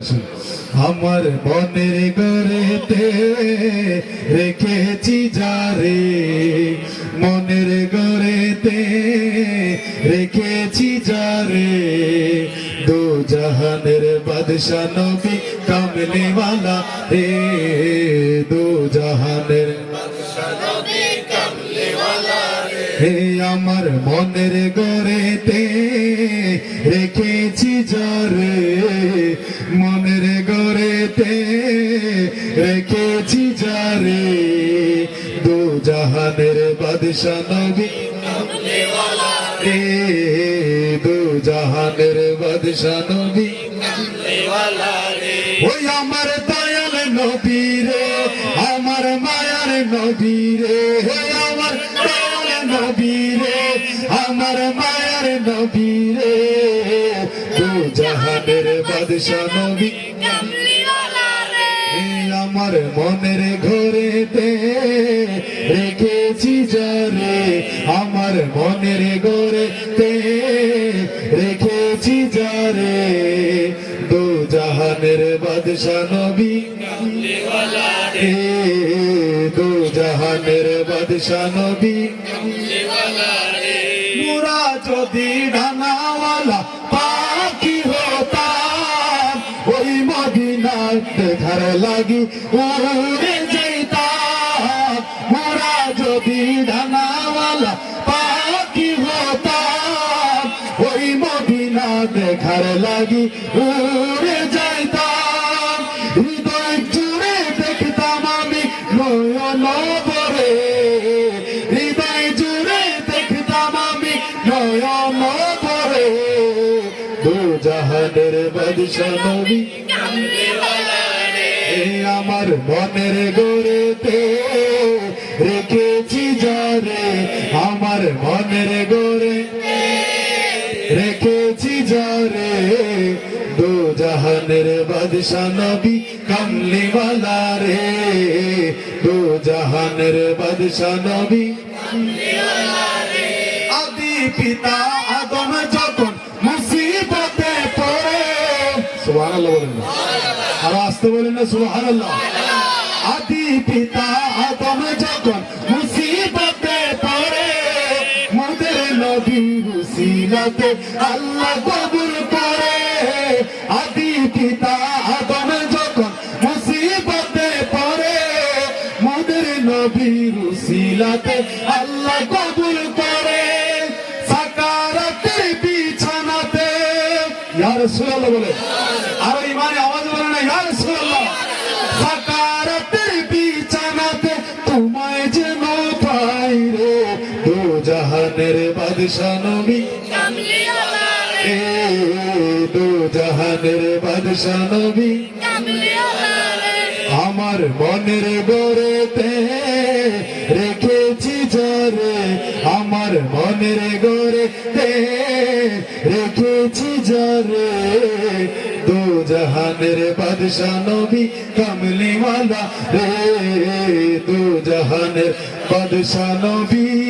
আমার মনের গড়েতে রেখেছি যারে মনের গড়েতে রেখেছি যারে দু জাহানের বাদশা নবী কামলিওয়ালা রে। দু জাহানের হে আমার মনের গড়েতে রেখেছি জরে মনের গড়েতে রেখেছি জরে দু জাহানের বাদশা নবী রে দু জাহানের বাদশা নবী ওই আমার দয়াল নবী রে আমার মায়ার নবী রে আমার দয়াল নবী রে আমার মায়ার নবী রে জাহানের বাদশা নবী। আমার মনের ঘরেতে রেখেছি যারে আমার মনের ঘরেতে রেখেছি যারে দু জাহানের বাদশা নবী। দু জাহানের বাদশা নবী। মুরা যদি ডানাওয়ালা মদিনার দেখার লাগি। উড়ে যেতাম মুরা যদি ডানাওয়ালা পাখি হতাম, ওই মদিনা দেখার লাগি। উড়ে যাইতাম হৃদয় জুড়ে দেখতাম আমি নয়ন ভরে হৃদয় জুড়ে দেখতাম আমি নয়ন ভরে দু জাহানের বাদশা নবী। আমার মনের গড়েতে রেখেছি যারে আমার মনের গড়ে রেখেছি যারে দু জাহানের বাদশা নবী কামলিওয়ালা রে দু জাহানের বাদশা নবী আদি পিতা আদম যখন মুসিবতে পড়ে, সুবহানাল্লাহ বলেন আর আসতে বলেন না, সুবহানাল্লাহ। আদি পিতা আদম যখন মুসিবতে পড়ে, মোদের নবী রুসিলাতে আল্লাহ কবুল করে। আদি পিতা আদম যখন মুসিবতে পড়ে, মোদের নবী রুসিলাতে আল্লাহ কবুল করে। সাকারাতের বিছানাতে, ইয়া রাসূলুল্লাহ বলে জাহানের বাদশা নবী এ দু জাহানের আমার মনের গড়েতে রেখেছি জরে আমার মনের গড়েতে রেখেছি জরে দু জাহানের বাদশা নবী কমলিওয়ালা রে। দু জাহানের বাদশা নবী।